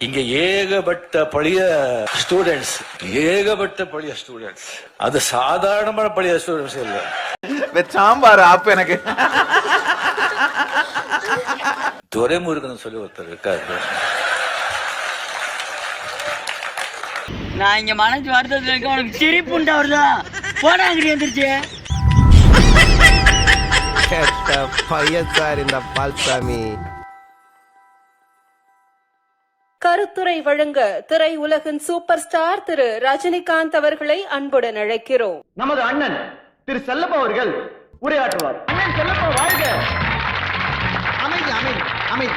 இங்க ஏகப்பட்ட பழைய ஸ்டூடெண்ட்ஸ் ஏகப்பட்ட பழைய ஸ்டூடெண்ட்ஸ் அது சாதாரணமான பழைய ஸ்டூடெண்ட்ஸ் இல்ல. சாம்பார் ஆப்பு எனக்கு. துரைமுருகன் சொல்லி ஒருத்தர் இருக்காரு. நான் இங்க மனசு வருத்தத்துல இருக்க உனக்கு சிரிப்பு உண்டாவதுதா போடா அங்கிட்டு எந்திரிச்சு. கெட்ட பையன் சார் இந்த பால்சாமி. கருத்துரை வழங்க திரை உலகின் சூப்பர் ஸ்டார் திரு ரஜினிகாந்த் அவர்களை அன்புடன் அழைக்கிறோம். நமது அண்ணன் திரு செல்லப்பா அவர்கள் உரையாற்றுவார். அண்ணன் செல்லப்பா வாழ்க அமைதி அமைதி அமைதி.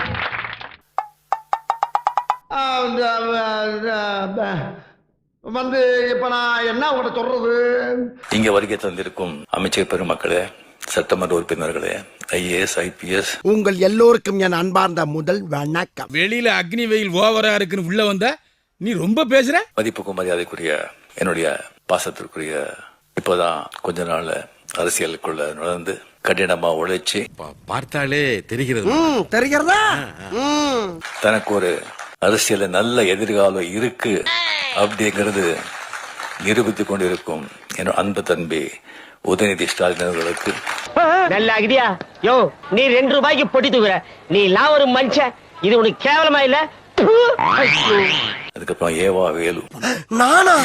வந்து இப்ப நான் என்ன உங்கள்ட்ட சொல்றது? இங்க வருகை தந்திருக்கும் அமைச்சர் பெருமக்களே சட்டமன்ற உறுப்பினர்களே ஐஏஎஸ் ஐபிஎஸ். உங்கள் எல்லோருக்கும் என் அன்பார்ந்த முதல் வணக்கம். வெளியில அக்னி வெயில் ஓவரா இருக்குன்னு உள்ள வந்தா நீ ரொம்ப பேசுற? மதிப்புக்கும் மரியாதைக்குரிய என்னுடைய பாசத்திற்குரிய இப்போதான் கொஞ்ச நாள்ல அரசியலுக்குள்ள நுழைந்து கடினமா உழைச்சு பார்த்தாலே தெரிகிறது. தெரிகிறதா. தனக்கு ஒரு அரசியல நல்ல எதிர்காலம் இருக்கு அப்படிங்கிறது நிரூபித்துக் கொண்டிருக்கும் என் அன்பு தம்பி உதயநிதி ஸ்டாலின் அவர்களுக்கு. நல்ல அகிதியா யோ நீ ரெண்டு ரூபாய்க்கு பொட்டி தூக்குற. நீ எல்லாம் ஒரு மனுஷன் இது உனக்கு கேவலமா இல்ல? அதுக்கப்புறம் ஏவா வேலு. நானா?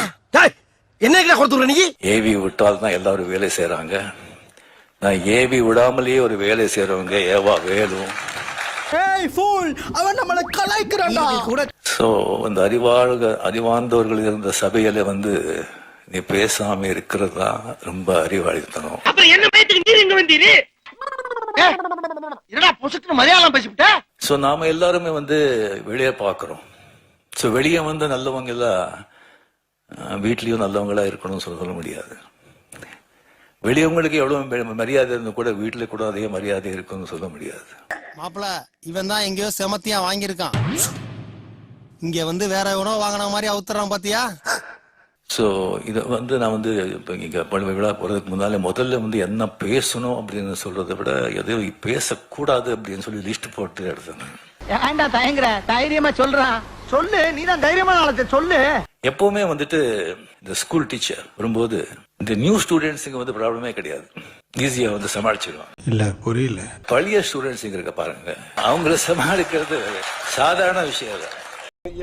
என்ன கொடுத்துற நீ? ஏவி விட்டால் தான் எல்லாரும் வேலை செய்யறாங்க நான் ஏவி விடாமலேயே ஒரு வேலை செய்யறவங்க ஏவா வேலு. அவன் நம்மளை கலாய்க்கிறான்டா. கூட சோ அந்த அறிவாழ்க அறிவார்ந்தவர்கள் இருந்த சபையில வந்து நீ பேசாம இருக்கிறது ரொம்ப அறிவாளித்தனம். அப்புறம் என்ன பயத்துக்கு நீர் இங்க வந்தீரு? என்னடா பொசுக்கு மலையாளம் பேசிவிட்ட? சோ நாம எல்லாருமே வந்து வெளியே பார்க்கிறோம். சோ வெளியே வந்து நல்லவங்க எல்லாம் அஹ், வீட்லயும் நல்லவங்களா இருக்கணும்னு சொல்ல சொல்ல முடியாது. வெளியவங்களுக்கு எவ்வளவு மரியாதை இருந்தா கூட வீட்டுல கூட அதே மரியாதை இருக்கும்னு சொல்ல முடியாது. மாப்பிள இவன் தான் எங்கேயோ செமத்தியா வாங்கியிருக்கான். இங்க வந்து வேற எவனோ வாங்கின மாதிரி அவுத்துறான் பாத்தியா? சோ இத வந்து நான் வந்து இப்ப இங்க பழுவ விழா போறதுக்கு முன்னாலே முதல்ல வந்து என்ன பேசணும் அப்படின்னு சொல்றதை விட எதையும் பேசக்கூடாது அப்படின்னு சொல்லி லிஸ்ட் போட்டு எடுத்தேன் ஏன்டா தயங்குற? தைரியமா சொல்றான் சொல்லு நீ தான் தைரியமா நாளத்தை சொல்லு. எப்பவுமே வந்துட்டு இந்த ஸ்கூல் டீச்சர் வரும்போது இந்த நியூ ஸ்டூடெண்ட்ஸுங்க வந்து ப்ராப்ளமே கிடையாது. ஈஸியா வந்து சமாளிச்சிடுவாங்க இல்ல புரியல. பழைய ஸ்டூடெண்ட்ஸ் இருக்க பாருங்க. அவங்கள சமாளிக்கிறது சாதாரண விஷயம் இல்ல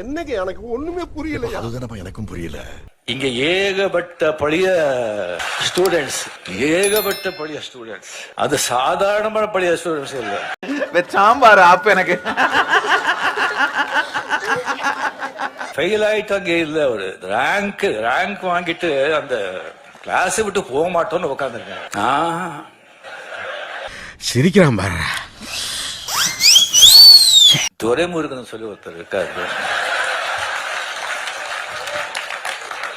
என்னங்க எனக்கு ஒண்ணுமே புரியல அதுதானப்பா எனக்கும் புரியல. இங்க ஏகப்பட்ட பழைய ஸ்டூடெண்ட்ஸ் ஏகப்பட்ட பழைய ஸ்டூடெண்ட்ஸ் அது சாதாரணமான பழைய ஸ்டூடெண்ட்ஸ் இல்ல. சாம்பார் ஆப்பு எனக்கு. ஃபெயில் ஆயிட்டாங்க இல்ல ஒரு ரேங்க் ரேங்க் வாங்கிட்டு அந்த கிளாஸ் விட்டு போக மாட்டோம்னு உட்காந்துருக்காங்க சிரிக்கிறான் பாரு. துரைமுருகன் சொல்லி ஒருத்தர் இருக்காரு.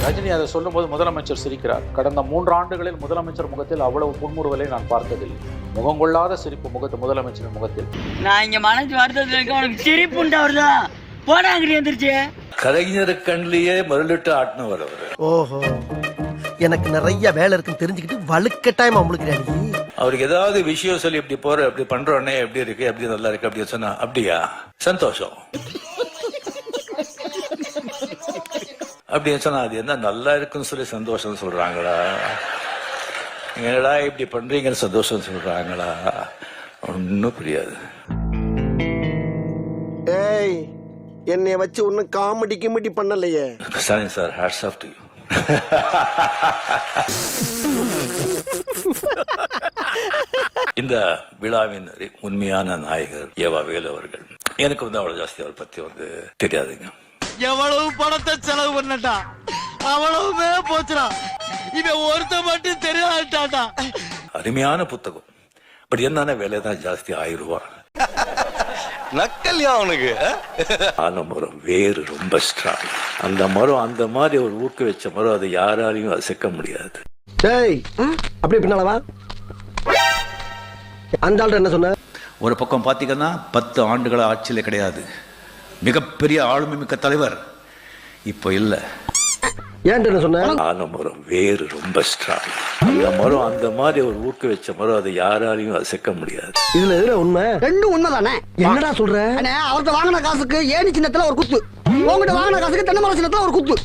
ரஜினி அதை சொல்லும்போது முதலமைச்சர் சிரிக்கிறார். கடந்த மூன்று ஆண்டுகளில் முதலமைச்சர் முகத்தில் அவ்வளவு புன்முறுவலை நான் பார்த்ததில்லை. முகங்கொள்ளாத சிரிப்பு முகத்து முதலமைச்சரின் முகத்தில். நான் இங்க மனசு வருத்தத்துல இருக்க உனக்கு சிரிப்பு எந்திரிச்சு. கலைஞர் கண்ணிலேயே மருளிட்டு ஆட்டினவர் அவரு. ஓஹோ. எனக்கு நிறைய வேலை இருக்குன்னு தெரிஞ்சுக்கிட்டு வலுக்கட்டாயமா முழுக்கிறேன் நீ. அவருக்கு ஏதாவது விஷயம் சொல்லி இப்படி போற இப்படி பண்றோன்னே எப்படி இருக்கு? எப்படி நல்லா இருக்கு? அப்படின்னு சொன்னா? அப்படியா? சந்தோஷம். அப்படின்னு சொன்னா அது என்ன நல்லா இருக்குன்னு சொல்லி சந்தோஷம் சொல்றாங்களா? என்னடா இப்படி பண்றீங்கன்னு சந்தோஷம் சொல்றாங்களா? ஒன்னும் புரியாது. ஏய் என்னைய வச்சு ஒன்னும் காமெடி கிமெடி பண்ணலையே. Stalin sir hats off to இந்த விழாவின் உண்மையான நாயகர் ஏவா வேலு அவர்கள். எனக்கு வந்து அவ்வளவு ஜாஸ்தி அவரை பத்தி வந்து தெரியாதுங்க. எவ்வளவு பணத்தை செலவு பண்ணட்டா? அவ்வளவுமே போச்சுடா. இவன் ஒருத்த மட்டும் தெரியாட்டாடா அருமையான புத்தகம். பட் என்னன்னா விலை தான் ஜாஸ்தி ஆயிரம் ரூபாய் நக்கல்யா அவனுக்கு ஆலமரம் வேறு ரொம்ப ஸ்ட்ராங் அந்த மரம் அந்த மாதிரி ஒரு ஊக்க வச்ச மரம் அதை யாராலையும் அசைக்க முடியாது. டேய் அப்படியே பின்னால வா. அந்த ஆள்கிட்ட என்ன சொன்ன? ஒரு பக்கம் பார்த்தீங்கன்னா பத்து ஆண்டுகள் ஆட்சியில கிடையாது. மிகப்பெரிய ஆளுமை மிக்க தலைவர். இப்போ இல்லை. என்ன சொன்ன? ஆலமரம் வேறு ரொம்ப ஸ்ட்ராங் அந்த மரம் அந்த மாதிரி ஒரு ஊக்க வச்ச மரம் அதை யாராலையும் அசைக்க முடியாது. இதுல எதுல உண்மை? ரெண்டும் உண்மைதானே? என்னடா சொல்ற? அவர்கிட்ட வாங்கின காசுக்கு ஏணி சின்னத்துல ஒரு குத்து. உங்ககிட்ட வாங்கின காசுக்கு தென்னை மரத்துல ஒரு குத்து.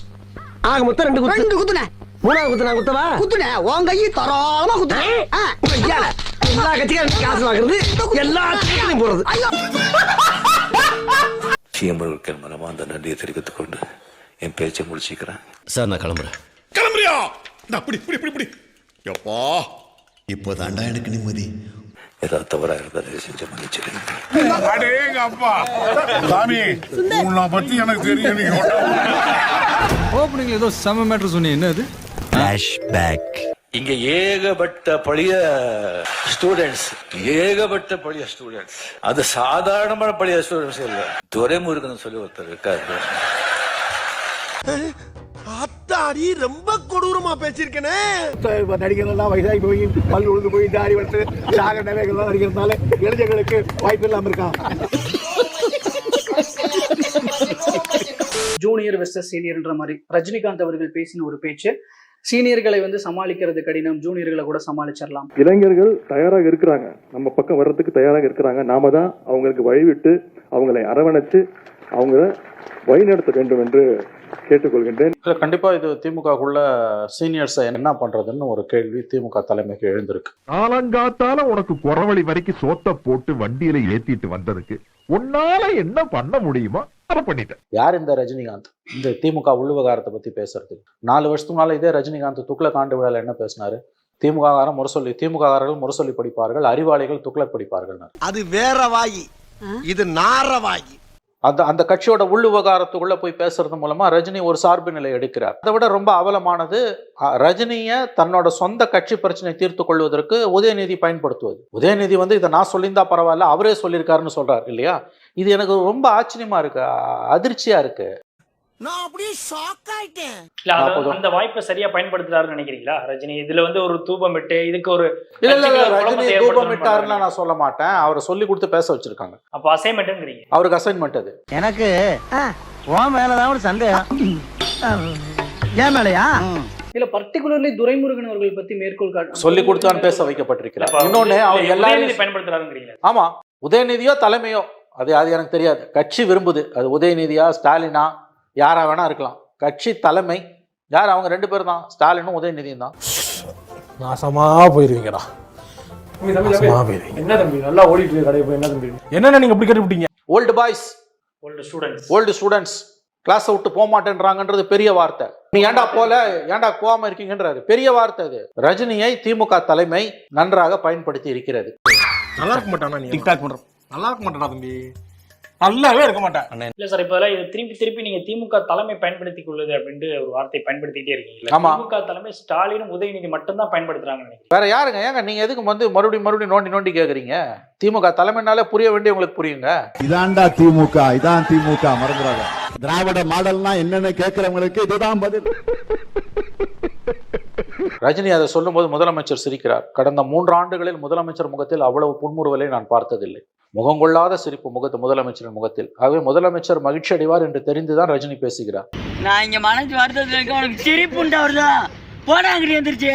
ஆக மொத்தம் ரெண்டு குத்து. ரெண்டு குத்துனே மூணாவது குத்து நான் குத்தவா? குத்துனே உன் கையை தரோளமா குத்துனே ஆ. ஐயா, எல்லா கட்சிக்காரும் காசு வாங்குறது எல்லா போடுறது சிஎம் அவர்களுக்கு என் மனமார்ந்த நன்றியை தெரிவித்துக் கொண்டு என் பேச்சை முடிச்சுக்கிறேன். சார் நான் கிளம்புறேன். கிளம்புறியா? அப்படி இப்படி இப்படி இப்படி எப்பா? இப்போதாண்டா எனக்கு நிம்மதி. ஏதாவது தவறாக இருந்தால் தயவு செஞ்சு மன்னிச்சிடுங்க. அடேங்க அப்பா சாமி உன்னை பத்தி எனக்கு தெரியும் நீ ஓப்பனிங்ல ஏதோ செம மேட்ரு சொன்னீங்க. என்னது? இங்க ஏகப்பட்ட பழைய ஸ்டூடெண்ட்ஸ் ஏகப்பட்ட பழைய ஸ்டூடெண்ட்ஸ் அது சாதாரணமான பழைய ஸ்டூடெண்ட்ஸ் இல்ல. துரைமுருகன் சொல்லி ஒருத்தர் இருக்காரு. அத்தாடி ரொம்ப கொடூரமா பேசியிருக்கேனே. நடிகர்கள்லாம் வயசாகி போய் பல் உழுது போய் தாடி வளர்த்து சாக நிலைகள்லாம் நடிக்கிறதுனால இளைஞர்களுக்கு வாய்ப்பு இல்லாம இருக்கான் ஜூனியர் வெர்சஸ் சீனியர்ன்ற மாதிரி ரஜினிகாந்த் அவர்கள் பேசின ஒரு பேச்சு சீனியர்களை வந்து சமாளிக்கிறது கடினம் ஜூனியர்களை கூட சமாளிச்சிடலாம் இளைஞர்கள் தயாராக இருக்கிறாங்க. நம்ம பக்கம் வர்றதுக்கு தயாராக இருக்கிறாங்க. நாம தான் அவங்களுக்கு வழிவிட்டு அவங்களை அரவணைச்சு அவங்கள வழிநடத்த வேண்டும் என்று கேட்டுக்கொள்கின்றேன். இல்ல கண்டிப்பா இது திமுகக்குள்ள சீனியர்ஸை என்ன பண்றதுன்னு ஒரு கேள்வி திமுக தலைமைக்கு எழுந்திருக்கு. காலங்காத்தால உனக்கு குறவழி வரைக்கும் சோத்த போட்டு வண்டியில ஏத்திட்டு வந்ததுக்கு உன்னால என்ன பண்ண முடியுமோ? பண்ணிட்டேன். யார் இந்த ரஜினிகாந்த்? இந்த திமுக உள்விவகாரத்தை பத்தி பேசுறது. நாலு வருஷத்துக்கு முன்னால இதே ரஜினிகாந்த் துக்ளக் ஆண்டு விழால என்ன பேசினாரு? திமுக காரன் முரசொல்லி திமுக காரர்கள் முரசொல்லி படிப்பார்கள் அறிவாளிகள் துக்ளக் படிப்பார்கள் அது வேற வாயி. இது நார வாயி. அந்த அந்த கட்சியோட உள் விவகாரத்துக்குள்ள போய் பேசுறது மூலமா ரஜினி ஒரு சார்பு நிலை எடுக்கிறார். அதை விட ரொம்ப அவலமானது ரஜினியை தன்னோட சொந்த கட்சி பிரச்சனை தீர்த்து கொள்வதற்கு உதயநிதி பயன்படுத்துவது. உதயநிதி வந்து இதை நான் சொல்லியிருந்தா பரவாயில்ல அவரே சொல்லியிருக்காருன்னு சொல்றாரு இல்லையா? இது எனக்கு ரொம்ப ஆச்சரியமா இருக்கு அதிர்ச்சியா இருக்கு. நான் அப்படியே ஷாக் ஆயிட்டேன். இல்ல. அந்த வாய்ப்பை சரியா பயன்படுத்துறாருன்னு நினைக்கிறீங்களா ரஜினி? இதுல வந்து ஒரு தூபமிட்டு இதுக்கு ஒரு இல்ல இல்ல ரஜினி தூபம் பண்றாங்க. நான் சொல்ல மாட்டேன். அவரை சொல்லி கொடுத்து பேச வச்சிருக்காங்க. அப்ப அசைன்மெண்ட்ங்கிறீங்க அவருக்கு அசைன்மெண்ட் அது. எனக்கு உன் மேலதான் ஒரு சந்தேகம். ஏன் மேலையா? இல்ல பர்டிகுலர்லி துரைமுருகன் அவர்கள் பத்தி மேற்கோள் காட்டு சொல்லி கொடுத்தான் பேச வைக்கப்பட்டிருக்கிறார். இன்னொன்னு அவர் எல்லாரும் பயன்படுத்துறாருங்கிறீங்க ஆமா உதயநிதியோ தலைமையோ அது அது எனக்கு தெரியாது. கட்சி விரும்புது. அது உதயநிதியா ஸ்டாலினா யாரா வேணா இருக்கலாம். கட்சி தலைமை யார்? அவங்க ரெண்டு பேரும் தான். ஸ்டாலினும் உதயநிதியும் தான். நாசமா போயிருவீங்கடா. என்ன தம்பி? நல்லா ஓடிட்டு கடை போய். என்ன தம்பி? என்னென்ன நீங்க இப்படி கட்டி old boys old students old students கிளாஸை விட்டு போக மாட்டேன்றாங்கன்றது பெரிய வார்த்தை. நீ ஏன்டா போல? ஏன்டா போகாம இருக்கீங்கன்றாரு. பெரிய வார்த்தை அது. ரஜினியை திமுக தலைமை நன்றாக பயன்படுத்தி இருக்கிறது. நல்லா இருக்க மாட்டானா நீ? டிக்டாக் பண்ற நல்லா இருக்க மாட்டானா தம்பி. நல்லாவே இருக்க மாட்டேன். இல்ல சார் இப்ப இது திருப்பி திருப்பி நீங்க திமுக தலைமை பயன்படுத்திக் கொள்ளுது அப்படின்ட்டு ஒரு வார்த்தை பயன்படுத்திட்டே இருக்கீங்க ஆமா. திமுக தலைமை ஸ்டாலினும் உதயநிதி மட்டும் தான் பயன்படுத்துறாங்கன்னு நினைக்கிறேன். வேற யாருங்க? ஏங்க நீங்க எதுக்கு வந்து மறுபடியும் மறுபடியும் நோண்டி நோண்டி கேக்குறீங்க? திமுக தலைமைனாலே புரிய வேண்டிய உங்களுக்கு புரியுங்க? இதான்டா திமுக இதான் திமுக மறந்துடாத. திராவிட மாடல்னா என்னன்னு கேட்கறவங்களுக்கு இதுதான் பதில். ரஜினி அதை சொல்லும்போது முதலமைச்சர் சிரிக்கிறார். கடந்த மூன்று ஆண்டுகளில் முதலமைச்சர் முகத்தில் அவ்வளவு புன்முறுவலை நான் பார்த்ததில்லை. முகங்கொள்ளாத சிரிப்பு முகத்து முதலமைச்சரின் முகத்தில். ஆகவே முதலமைச்சர் மகிழ்ச்சி அடைவார் என்று தெரிந்துதான் ரஜினி பேசுகிறார். நான் இங்க மனசு வருத்தத்துல இருக்க உனக்கு சிரிப்பு உண்டாவதுதா போடாங்கடி எந்திரிச்சு.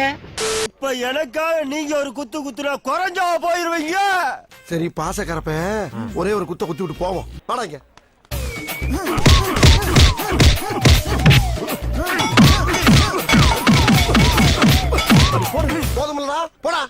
இப்ப எனக்காக நீங்க ஒரு குத்து குத்துனா குறைஞ்சா போயிருவீங்க? சரி பாசக்கரப்ப ஒரே ஒரு குத்த குத்தி விட்டு போவோம். வாடாங்க போடுங்க போதுமில்லடா போடா.